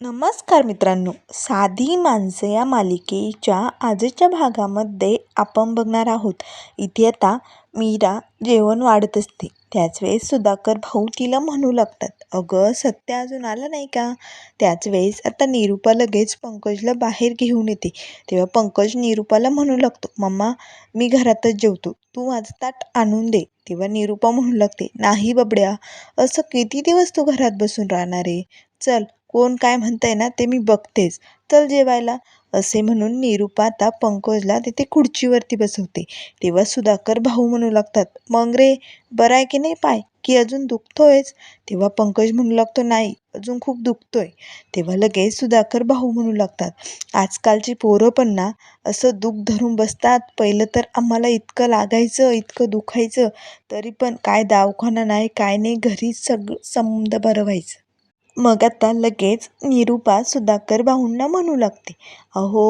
नमस्कार मित्रांनो. साधी माणसं या मालिकेच्या आजच्या भागामध्ये आपण बघणार आहोत. इथे आता मीरा जेवण वाढत असते. त्याच वेळेस सुधाकर भाऊ तिला म्हणू लागतात. अगं सत्य अजून आलं नाही का? त्याच वेळेस आता निरूपा लगेच पंकजला बाहेर घेऊन येते. तेव्हा पंकज निरूपाला म्हणू लागतो मम्मा मी घरातच जेवतो. तू माझं ताट आणून दे. तेव्हा निरूपा म्हणू लागते नाही बबड्या असं किती दिवस तू घरात बसून राहणार आहे? चल कोण काय म्हणतंय ना ते मी बघतेच. चल जेवायला. असे म्हणून निरुपाता आता पंकजला तिथे खुर्चीवरती बसवते. तेव्हा सुधाकर भाऊ म्हणू लागतात मग रे बरं आहे की नाही पाय? की अजून दुखतोयच तेव्हा पंकज म्हणू लागतो नाही अजून खूप दुखतोय. तेव्हा लगेच सुधाकर भाऊ म्हणू लागतात आजकालची पोरं पण ना असं दुःख धरून बसतात. पहिलं तर आम्हाला इतकं लागायचं इतकं दुखायचं. तरी पण काय दवाखाना नाही काय नाही घरीच सगळं समद बरं व्हायचं मग आता लगेच निरूपा सुधाकर भाऊंना म्हणू लागते. अहो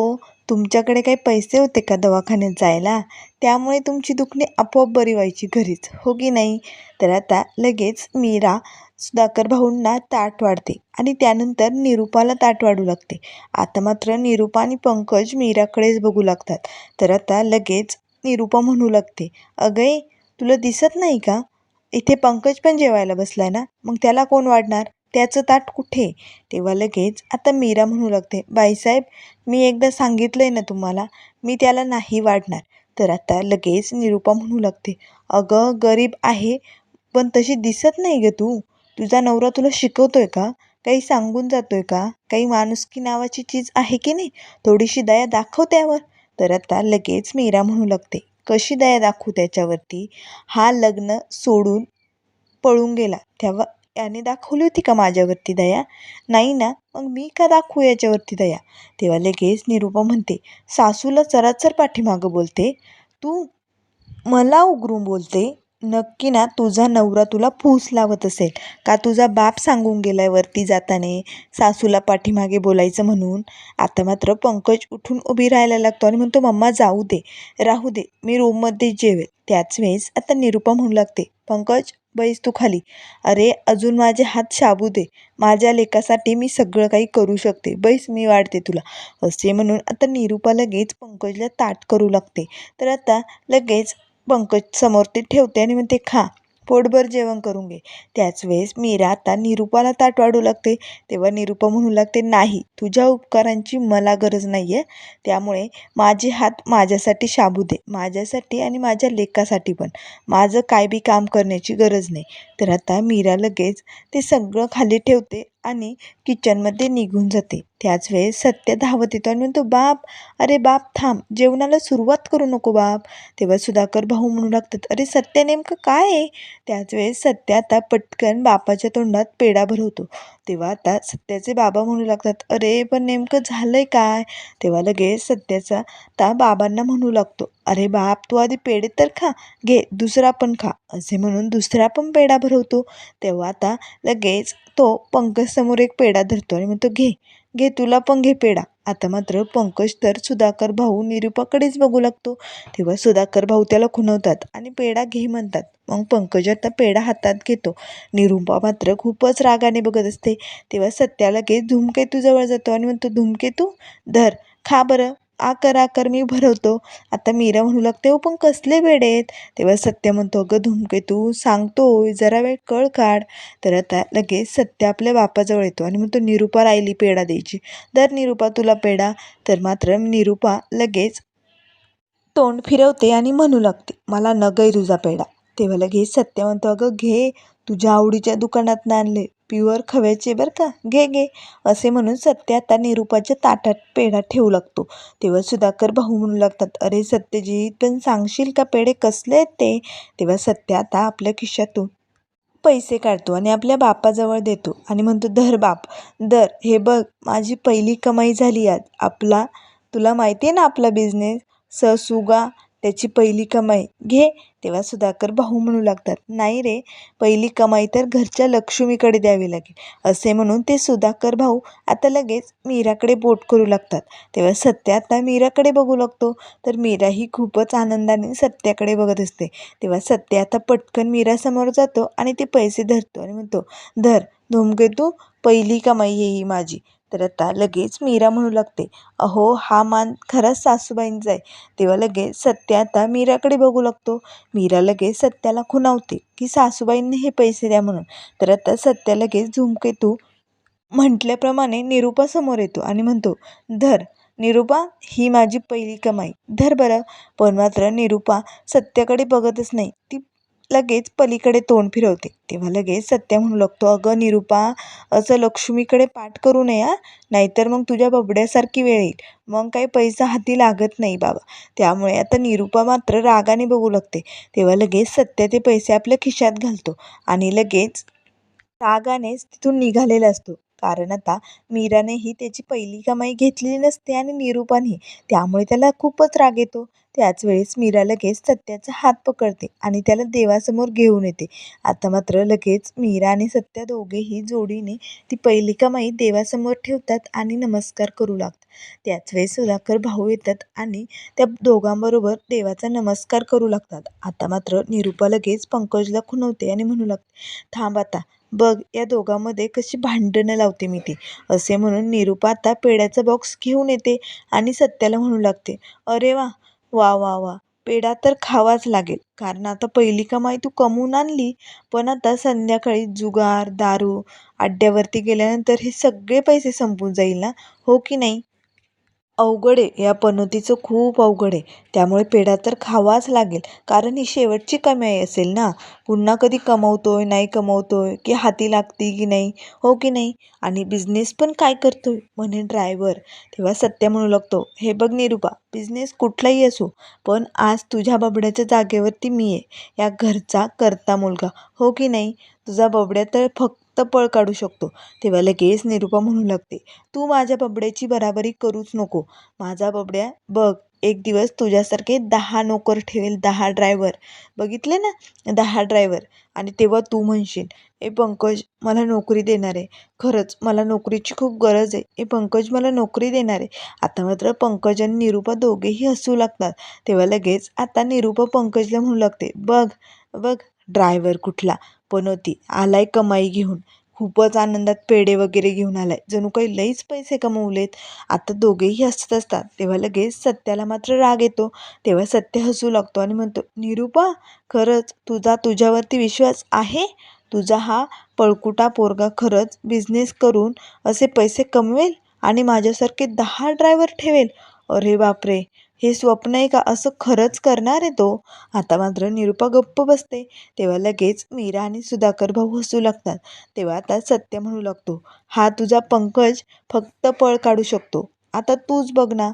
तुमच्याकडे काही पैसे होते का दवाखान्यात जायला? त्यामुळे तुमची दुखणे आपोआप बरी व्हायची घरीच हो की नाही? तर आता लगेच मीरा सुधाकर भाऊंना ताट वाढते आणि त्यानंतर निरूपाला ताट वाढू लागते. आता मात्र निरूपा आणि पंकज मीराकडेच बघू लागतात. तर आता लगेच निरूपा म्हणू लागते अगं तुला दिसत नाही का? इथे पंकज पण जेवायला बसलाय ना? मग त्याला कोण वाढणार? त्याचं ताट कुठे? तेव्हा लगेच आता मीरा म्हणू लागते बाईसाहेब मी एकदा सांगितलं आहे ना तुम्हाला मी त्याला नाही वाढणार. तर आता लगेच निरूपा म्हणू लागते अगं गरीब आहे पण तशी दिसत नाही ग तू. तुझा नवरा तुला शिकवतोय का? काही सांगून जातोय का? काही माणुसकी नावाची चीज आहे की नाही? थोडीशी दया दाखव त्यावर. तर आता लगेच मीरा म्हणू लागते कशी दया दाखवू त्याच्यावरती? हा लग्न सोडून पळून गेला. तेव्हा याने दाखवली होती का माझ्यावरती दया? नाही ना. मग मी का दाखवू याच्यावरती दया? तेव्हा लगेच निरूपा म्हणते सासूला चराचर पाठीमागं बोलते. तू मला उघडून बोलते. नक्की ना तुझा नवरा तुला फूस लावत असेल. का तुझा बाप सांगून गेलाय वरती जाताने? सासूला पाठीमागे बोलायचं म्हणून. आता मात्र पंकज उठून उभी राहायला लागतो आणि म्हणतो मम्मा जाऊ दे. राहू दे. मी रूममध्ये जेवेल. त्याच वेळेस आता निरूपा म्हणू लागते पंकज बैस तू खाली. अरे अजून माझे हात शाबू दे. माझ्या लेकासाठी मी सगळं काही करू शकते. बैस मी वाढते तुला. असे म्हणून आता निरूपा लगेच पंकजला ताट करू लागते. तर आता लगेच पंकज समोर ते ठेवते आणि म्हणते खा. पोटभर जेवण करून घे. त्याच वेळेस मीरा आता निरूपाला ताट वाढू लागते. तेव्हा निरूपा म्हणू लागते नाही तुझ्या उपकारांची मला गरज नाही आहे त्यामुळे माझे हात माझ्यासाठी शाबू दे. माझ्यासाठी आणि माझ्या लेकासाठी पण. माझं काय बी काम करण्याची गरज नाही. तर आता मीरा लगेच ते सगळं खाली ठेवते. आणि किचनमध्ये निघून जाते. त्याच वेळेस सत्य धावत येतो आणि म्हणतो बाप अरे बाप थांब जेवणाला सुरुवात करू नको बाप. तेव्हा सुधाकर भाऊ म्हणू लागतात अरे सत्य नेमकं काय आहे? त्याच वेळेस सत्य आता पटकन बापाच्या तोंडात पेढा भरवतो तेव्हा आता सत्याचे बाबा म्हणू लागतात अरे पण नेमकं झालंय काय? तेव्हा लगेच सत्याचा ता बाबांना म्हणू लागतो अरे बाप तू आधी पेढे तर खा घे दुसरा पण खा असे म्हणून दुसरा पण पेढा भरवतो. तेव्हा आता लगेच तो पंकजसमोर एक पेढा धरतो आणि म्हणतो घे घे तुला पण घे पेढा आता मात्र पंकज तर सुधाकर भाऊ निरूपाकडेच बघू लागतो. तेव्हा सुधाकर भाऊ त्याला खुणवतात आणि पेढा घे म्हणतात. मग पंकज आता पेढा हातात घेतो. निरूपा मात्र खूपच रागाने बघत असते. तेव्हा सत्या लगेच धूमकेतू जातो. आणि म्हणतो धूमकेतू धर खा बरं. आकर आकर मी भरवतो. आता मीरा म्हणू लागते हो पण कसले वेडे आहेत? तेव्हा सत्य म्हणतो अगं धूमकेतू सांगतो जरा वेळ कळ काढ. तर आता लगेच सत्य आपल्या बापाजवळ येतो आणि म्हणतो निरूपा राहिली पेढा द्यायची. दर निरूपा तुला पेढा. तर मात्र निरूपा लगेच तोंड फिरवते आणि म्हणू लागते मला नगय तुझा पेढा. तेव्हा लगेच सत्य म्हणतो अगं घे तुझ्या आवडीच्या दुकानात आणले प्युअर खव्याचे बरं का? घे घे. असे म्हणून सत्य आता निरूपाच्या ताटात पेढा ठेवू लागतो. तेव्हा सुधाकर भाऊ म्हणू लागतात अरे सत्यजीत पण सांगशील का पेढे कसले आहेत ते? तेव्हा सत्य आता आपल्या खिशातून पैसे काढतो आणि आपल्या बापाजवळ देतो आणि म्हणतो धर बाप दर हे बघ माझी पहिली कमाई झाली आज. आपला तुला माहिती आहे ना आपला बिझनेस ससुगा त्याची पहिली कमाई घे तेव्हा सुधाकर भाऊ म्हणू लागतात. नाही रे पहिली कमाई तर घरच्या लक्ष्मीकडे द्यावी लागेल असे म्हणून ते सुधाकर भाऊ आता लगेच मीराकडे बोट करू लागतात. तेव्हा सत्य आता मीराकडे बघू लागतो. तर मीरा ही खूपच आनंदाने सत्याकडे बघत असते. तेव्हा सत्य आता पटकन मीरासमोर जातो आणि ते पैसे धरतो आणि म्हणतो धर धूमकेतू पहिली कमाई आहे ही माझी. तर आता लगेच मीरा म्हणू लागते अहो हा मान खरंच सासूबाईंचा आहे तेव्हा लगेच सत्या आता मीराकडे बघू लागतो. मीरा लगेच सत्याला खुणावते की सासूबाईंनी हे पैसे द्या म्हणून. तर आता सत्या लगेच झुमकेतू म्हटल्याप्रमाणे निरूपा समोर येतो आणि म्हणतो धर निरूपा ही माझी पहिली कमाई. धर बरं. पण मात्र निरूपा सत्याकडे बघतच नाही. ती लगेच पलीकडे तोंड फिरवते. तेव्हा लगेच सत्या म्हणू लागतो अगं निरूपा असं लक्ष्मीकडे पाठ करू नये नाहीतर मग तुझ्या बबड्यासारखी वेळ येईल. मग काही पैसा हाती लागत नाही बाबा. त्यामुळे आता निरूपा मात्र रागाने बघू लागते. तेव्हा लगेच सत्या ते पैसे आपल्या खिशात घालतो आणि लगेच रागानेच तिथून निघालेला असतो. कारण आता मीरानेही त्याची पहिली कमाई घेतलेली नसते आणि निरूपानेही त्यामुळे त्याला खूपच राग येतो. त्याच वेळेस मीरा लगेच सत्याचा हात पकडते आणि त्याला देवासमोर घेऊन येते. आता मात्र लगेच मीरा आणि सत्या दोघेही जोडीने ती पहिली कमाई देवासमोर ठेवतात आणि नमस्कार करू लागतात. त्याच वेळेस सुधाकर भाऊ येतात आणि त्या दोघांबरोबर देवाचा नमस्कार करू लागतात. आता मात्र निरूपा लगेच पंकजला खुणवते आणि म्हणू लागते थांब आता बघ या दोघांमध्ये कशी भांडणं लावते मी ती. असे म्हणून निरूपा आता पेढ्याचा बॉक्स घेऊन येते आणि सत्याला म्हणू लागते अरे वा वा वा वा पेढा तर खावाच लागेल. कारण आता पहिली कमाई तू कमवून आणली पण आता संध्याकाळी जुगार दारू अड्ड्यावरती गेल्यानंतर हे सगळे पैसे संपून जाईल ना? हो की नाही? अवघड आहे. या पनोतीचं खूप अवघड आहे. त्यामुळे पेढा तर खावाच लागेल. कारण ही शेवटची कमाई असेल ना? पुन्हा कधी कमवतो आहे नाही कमवतो आहे की हाती लागते की नाही? हो की नाही? आणि बिझनेस पण काय करतो आहे म्हणे ड्रायव्हर तेव्हा सत्य म्हणू लागतो हे बघ निरूपा बिझनेस कुठलाही असो पण आज तुझ्या बाबड्याच्या जागेवरती मी आहे. या घरचा करता मुलगा. हो की नाही? तुझा बबड्या तर फक्त पळ काढू शकतो. तेव्हा लगेच निरूपा म्हणू लागते तू माझ्या बबड्याची बराबरी करूच नको. माझा बबड्या बघ एक दिवस तुझ्यासारखे दहा नोकर ठेवेल दहा ड्रायव्हर. बघितले ना? दहा ड्रायव्हर. आणि तेव्हा तू म्हणशील ए पंकज मला नोकरी देणार आहे. खरंच मला नोकरीची खूप गरज आहे. ए पंकज मला नोकरी देणार आहे. आता मात्र पंकज आणि निरूपा दोघेही हसू लागतात. तेव्हा लगेच आता निरूपा पंकजला म्हणू लागते बघ बघ ड्रायव्हर कुठला? पनोती आलाय कमाई घेऊन. खूपच आनंदात पेढे वगैरे घेऊन आलाय. जणू काही लईच पैसे कमवलेत. आता दोघेही हसत असतात. तेव्हा लगेच सत्याला मात्र राग येतो. तेव्हा सत्य हसू लागतो आणि म्हणतो निरूपा खरंच तुझा तुझ्यावरती विश्वास आहे? तुझा हा पळकुटा पोरगा खरंच बिझनेस करून असे पैसे कमवेल आणि माझ्यासारखे दहा ड्रायव्हर ठेवेल? अरे बापरे! हे स्वप्न आहे का? असं खरंच करणार आहे तो? आता मात्र निरूपा गप्प बसते. तेव्हा लगेच मीरा आणि सुधाकर भाऊ हसू लागतात. तेव्हा आता सत्य म्हणू लागतो हा तुझा पंकज फक्त पळ काढू शकतो. आता तूच बघ ना.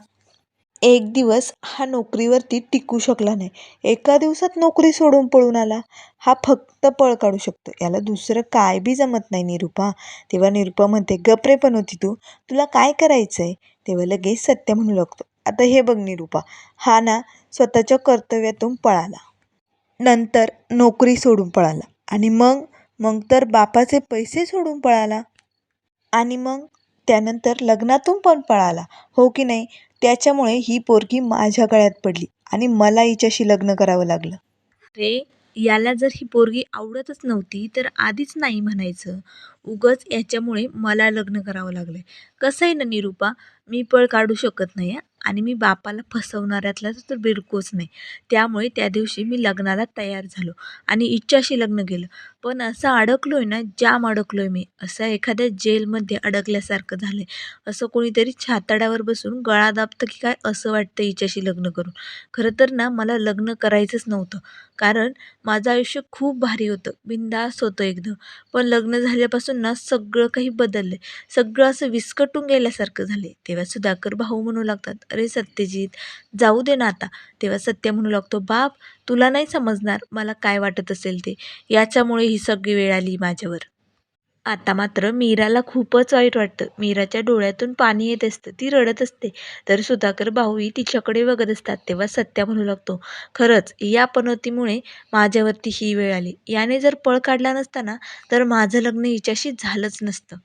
एक दिवस हा नोकरीवरती टिकू शकला नाही. एका दिवसात नोकरी सोडून पळून आला. हा फक्त पळ काढू शकतो. याला दुसरं काय बी जमत नाही निरूपा. तेव्हा निरुपा म्हणते गपरे पण होती तू. तुला काय करायचं आहे तेव्हा लगेच सत्य म्हणू लागतो आता हे बघ निरूपा हा ना स्वतःच्या कर्तव्यातून पळाला. नंतर नोकरी सोडून पळाला. आणि मग मग तर बापाचे पैसे सोडून पळाला. आणि मग त्यानंतर लग्नातून पण पळाला. हो की नाही? त्याच्यामुळे ही पोरगी माझ्या गळ्यात पडली आणि मला हिच्याशी लग्न करावं लागलं. रे याला जर ही पोरगी आवडतच नव्हती तर आधीच नाही म्हणायचं. उगच याच्यामुळे मला लग्न करावं लागलं कसं आहे ना निरूपा? मी पळ काढू शकत नाही आणि मी बापाला फसवणाऱ्यातला तर बिलकुलच नाही. त्यामुळे त्या दिवशी मी लग्नाला तयार झालो आणि इच्छाशी लग्न केलं. पण असं अडकलो आहे ना जाम अडकलो आहे मी. असं एखाद्या जेलमध्ये अडकल्यासारखं झालं आहे असं कोणीतरी छाताडावर बसून गळा दाबतं की काय असं वाटतं हिच्याशी लग्न करून. खरं तर ना मला लग्न करायचंच नव्हतं. कारण माझं आयुष्य खूप भारी होतं. बिंदास होतं एकदम. पण लग्न झाल्यापासून ना सगळं काही बदललं सगळं असं विस्कटून गेल्यासारखं झाले तेव्हा सुधाकर भाऊ म्हणू लागतात अरे सत्यजित जाऊ दे ना आता. तेव्हा सत्य म्हणू लागतो बाप तुला नाही समजणार मला काय वाटत असेल ते. याच्यामुळे ही सगळी वेळ आली माझ्यावर. आता मात्र मीराला खूपच वाईट वाटतं. मीराच्या डोळ्यातून पाणी येत असतं. ती रडत असते. तर सुधाकर भाऊही तिच्याकडे बघत असतात. तेव्हा सत्या म्हणू लागतो खरंच या पनोतीमुळे माझ्यावरती ही वेळ आली. याने जर पळ काढला नसता ना तर माझं लग्न हिच्याशी झालंच नसतं.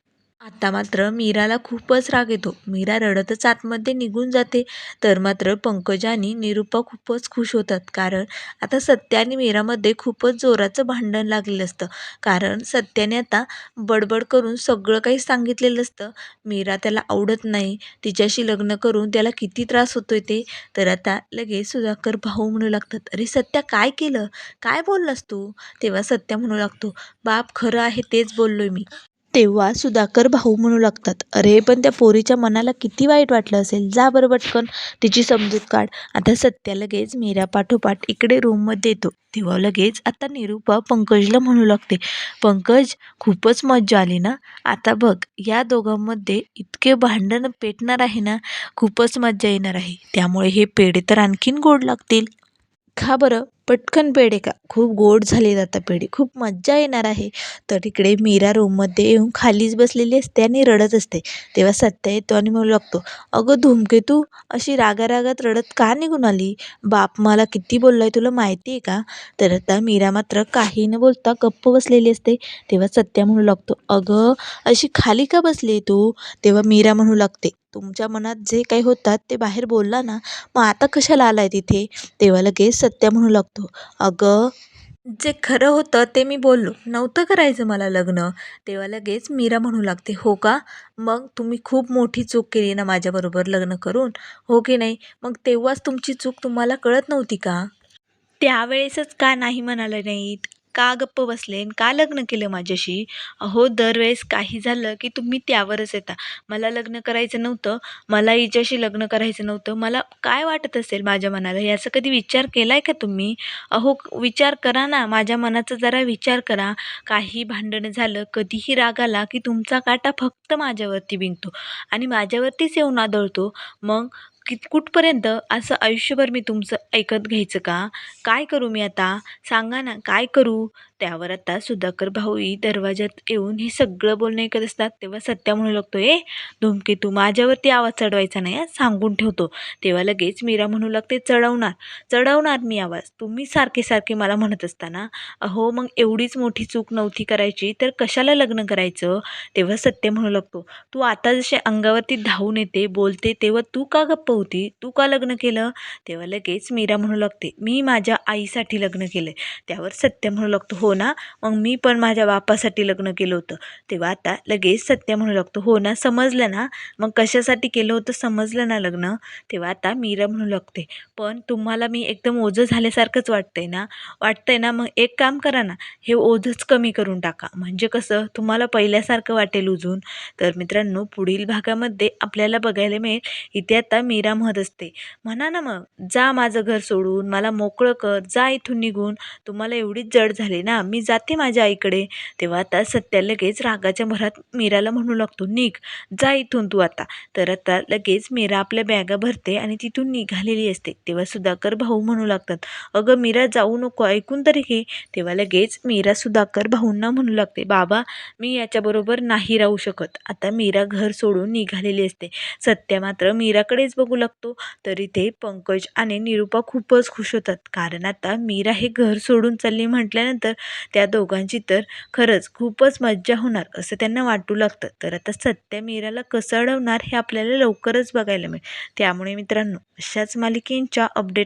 आता मात्र मीराला खूपच राग येतो. मीरा रडतच आतमध्ये निघून जाते. तर मात्र पंकज आणि निरुपा खूपच खुश होतात. कारण आता सत्या आणि मीरामध्ये खूपच जोराचं भांडण लागलेलं असतं. कारण सत्याने आता बडबड करून सगळं काही सांगितलेलं असतं. मीरा त्याला आवडत नाही. तिच्याशी लग्न करून त्याला किती त्रास होतोय ते. तर आता लगेच सुधाकर भाऊ म्हणू लागतात. अरे सत्या काय केलं? काय बोललास तू? तेव्हा सत्या म्हणू लागतो बाप खरं आहे तेच बोललोय मी. तेव्हा सुधाकर भाऊ म्हणू लागतात अरे पण त्या पोरीच्या मनाला किती वाईट वाटलं असेल. जा बरं पटकन तिची समजूत काढ. आता सत्या लगेच मीरा पाठोपाठ इकडे रूममध्ये येतो. तेव्हा लगेच आता निरूपा पंकजला म्हणू लागते पंकज खूपच मज्जा आली ना? आता बघ या दोघांमध्ये इतके भांडण पेटणार आहे ना? खूपच मज्जा येणार आहे. त्यामुळे हे पेढे तर आणखीन गोड लागतील. खा बरं. पटकन पेढे का खूप गोड झाले आता पेढे. खूप मज्जा येणार आहे. तर इकडे मीरा रूममध्ये येऊन खालीच बसलेली असते आणि रडत असते. तेव्हा सत्या येतो आणि म्हणू लागतो अगं धूमकेतू अशी रागारागात रडत का निघून आली? बाप मला किती बोललाय तुला माहिती आहे का? तर आता मीरा मात्र काही न बोलता गप्प बसलेली असते. तेव्हा सत्या म्हणू लागतो अगं अशी खाली का बसली तू? तेव्हा मीरा म्हणू लागते तुमच्या मनात जे काही होतात ते बाहेर बोलला ना मग आता कशाला आलाय तिथे? तेव्हा लगेच सत्या म्हणू लागतो अगं जे खरं होतं ते मी बोललो नव्हतं करायचं मला लग्न. तेव्हा लगेच मीरा म्हणू लागते हो का? मग तुम्ही खूप मोठी चूक केली ना माझ्याबरोबर लग्न करून हो की नाही? मग तेव्हाच तुमची चूक तुम्हाला कळत नव्हती का? त्यावेळेसच का नाही म्हणाले नाहीत? का गप्प बसले आणि का लग्न केलं माझ्याशी? अहो दरवेळेस काही झालं की तुम्ही त्यावरच येता. मला लग्न करायचं नव्हतं. मला हिच्याशी लग्न करायचं नव्हतं. मला काय वाटत असेल माझ्या मनाला? याचा कधी विचार केला आहे का तुम्ही? अहो विचार करा ना. माझ्या मनाचा जरा विचार करा. काही भांडणं झालं कधीही राग आला की तुमचा काटा फक्त माझ्यावरती बिंकतो आणि माझ्यावरतीच येऊन आदळतो. मग कित कुठपर्यंत असं आयुष्यभर मी तुमचं ऐकत घ्यायचं का? काय करू मी आता? सांगा ना काय करू? त्यावर आता सुधाकर भाऊही दरवाज्यात येऊन हे सगळं बोलणं ऐकत असतात तेव्हा सत्या म्हणू लागतो ए धूमकेतू माझ्यावरती आवाज चढवायचा नाही सांगून ठेवतो. तेव्हा लगेच मीरा म्हणू लागते चढवणार चढवणार मी आवाज. तुम्ही सारखे सारखे मला म्हणत असताना अहो मग एवढीच मोठी चूक नव्हती करायची तर कशाला लग्न करायचं? तेव्हा सत्य म्हणू लागतो तू आता जसे अंगावरती धावून येते बोलते तेव्हा तू का गप्प होती. तू का लग्न केलं? तेव्हा लगेच मीरा म्हणू लागते मी माझ्या आईसाठी लग्न केलं त्यावर सत्य म्हणू लागतो हो ना? मग मी पण माझ्या बापासाठी लग्न केलं होतं. तेव्हा आता लगेच सत्य म्हणू लागतो हो ना? समजलं ना? मग कशासाठी केलं होतं? समजलं ना लग्न? तेव्हा आता मीरा म्हणू लागते पण तुम्हाला मी एकदम ओझं झाल्यासारखंच वाटतंय ना? वाटतंय ना? मग एक काम करा ना हे ओझंच कमी करून टाका. म्हणजे कसं? तुम्हाला पहिल्यासारखं वाटेल उजून. तर मित्रांनो पुढील भागामध्ये आपल्याला बघायला मिळेल. इथे आता मी मीरा म्हणत असते म्हणा ना मग जा माझं घर सोडून मला मोकळं कर जा इथून निघून. तुम्हाला एवढीच जड झाली ना मी जाते माझ्या आईकडे. तेव्हा आता सत्या लगेच रागाच्या भरात मीराला म्हणू लागतो निघ जा इथून तू आता. तर आता लगेच मीरा आपल्या बॅगा भरते आणि तिथून निघालेली असते. तेव्हा सुधाकर भाऊ म्हणू लागतात अगं मीरा जाऊ नको ऐकून तरी घे. तेव्हा लगेच मीरा सुधाकर भाऊंना म्हणू लागते बाबा मी याच्याबरोबर नाही राहू शकत. आता मीरा घर सोडून निघालेली असते. सत्या मात्र मीराकडेच बघू लागतो. तरी ते पंकज आणि निरूपा खूपच खुश होतात. कारण आता मीरा हे घर सोडून चालली म्हटल्यानंतर त्या दोघांची तर खरंच खूपच मज्जा होणार असं त्यांना वाटू लागतं. तर आता सत्या मीराला कसं अडवणार हे आपल्याला लवकरच बघायला मिळेल. त्यामुळे मित्रांनो अशाच मालिकेंच्या अपडेट